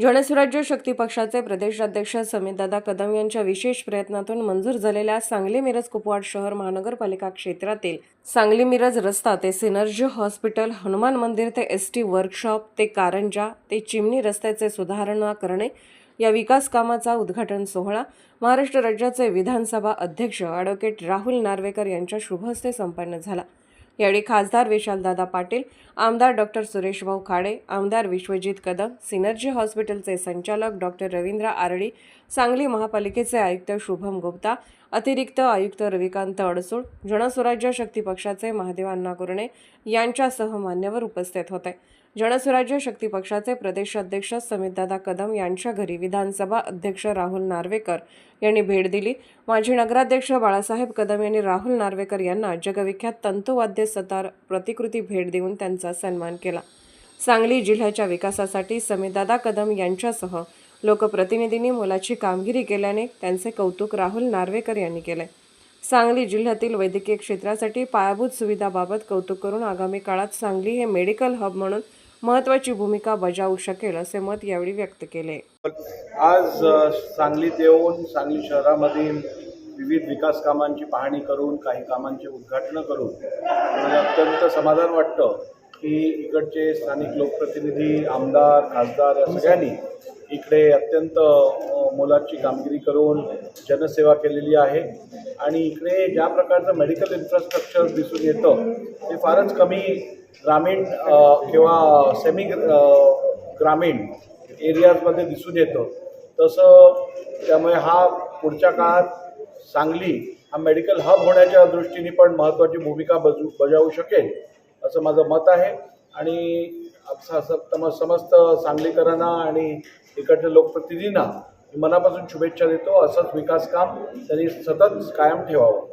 जनस्वराज्य शक्ती पक्षाचे प्रदेशाध्यक्ष समितदादा कदम यांच्या विशेष प्रयत्नातून मंजूर झालेल्या सांगली मिरज कुपवाड शहर महानगरपालिका क्षेत्रातील सांगली मिरज रस्ता ते सिनर्जी हॉस्पिटल हनुमान मंदिर ते एस टी वर्कशॉप ते कारंजा ते चिमणी रस्त्याचे सुधारणा करणे या विकास कामाचा उद्घाटन सोहळा महाराष्ट्र राज्याचे विधानसभा अध्यक्ष ॲडव्होकेट राहुल नार्वेकर यांच्या शुभहस्ते संपन्न झाला. यावेळी खासदार विशालदादा पाटील आमदार डॉक्टर सुरेशभाऊ खाडे आमदार विश्वजित कदम सिनर्जी हॉस्पिटलचे संचालक डॉक्टर रवींद्र आरडी सांगली महापालिकेचे आयुक्त शुभम गुप्ता अतिरिक्त आयुक्त रविकांत अडसूळ जनस्वराज्य शक्ती पक्षाचे महादेव कुरणे यांच्यासह मान्यवर उपस्थित होते. जनस्वराज्य शक्ती पक्षाचे प्रदेशाध्यक्ष समितदादा कदम यांच्या घरी विधानसभा अध्यक्ष राहुल नार्वेकर यांनी भेट दिली. माजी नगराध्यक्ष बाळासाहेब कदम यांनी राहुल नार्वेकर यांना जगविख्यात तंतुवाद्य सतार प्रतिकृती भेट देऊन त्यांचा सन्मान केला. सांगली जिल्ह्याच्या विकासासाठी समितदादा कदम यांच्यासह लोकप्रतिनिधींनी मोलाची कामगिरी केल्याने त्यांचे कौतुक राहुल नार्वेकर यांनी केले. सांगली जिल्ह्यातील वैद्यकीय क्षेत्रासाठी पायाभूत सुविधाबाबत कौतुक करून आगामी काळात सांगली हे मेडिकल हब म्हणून महत्त्वाची भूमिका बजावू शकेल असे मत यावेळी व्यक्त केले. आज सांगलीत येऊन सांगली शहरामधील विविध विकास कामांची पाहणी करून काही कामांचे उद्घाटनं करून मला अत्यंत समाधान वाटतं की इकडचे स्थानिक लोकप्रतिनिधी आमदार खासदार या सगळ्यांनी इकडे अत्यंत मोलाची कामगिरी करून जनसेवा केलेली आहे. आणि इकडे ज्या प्रकारचं मेडिकल इन्फ्रास्ट्रक्चर दिसून येतं ते फारच कमी ग्रामीण किंवा सेमी ग्रामीण एरियाजमध्ये दिसून येतं. तसं त्यामुळे हा पुढच्या काळात सांगली हा मेडिकल हब होण्याच्या दृष्टीने पण महत्त्वाची भूमिका बजू बजावू शकेल असं माझं मत आहे. आणि समस्त सांगलीकरांना आणि इकडच्या लोकप्रतिनिधींना मनापासून शुभेच्छा देतो. असंच विकास काम त्यांनी सतत कायम ठेवावं.